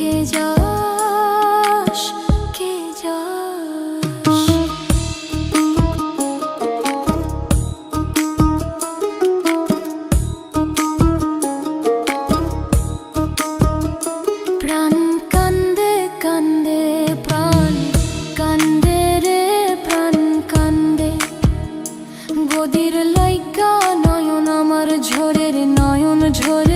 কে প্রাণ কান্দে কান্দে প্রাণ কান্দে রে প্রাণ কান্দে। গদির নয়ন আমার ঝোরের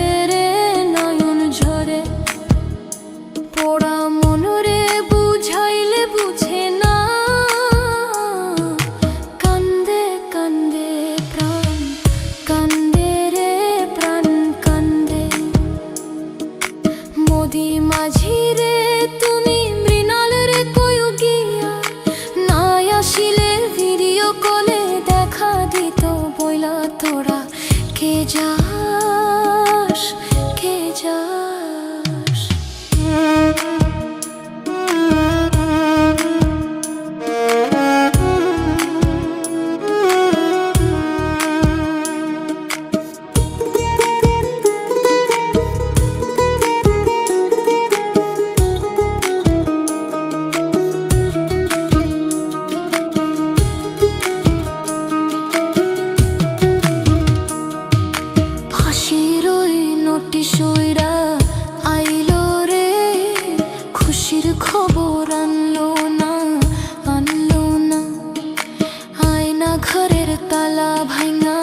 ঘরের তালা ভাঙা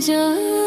着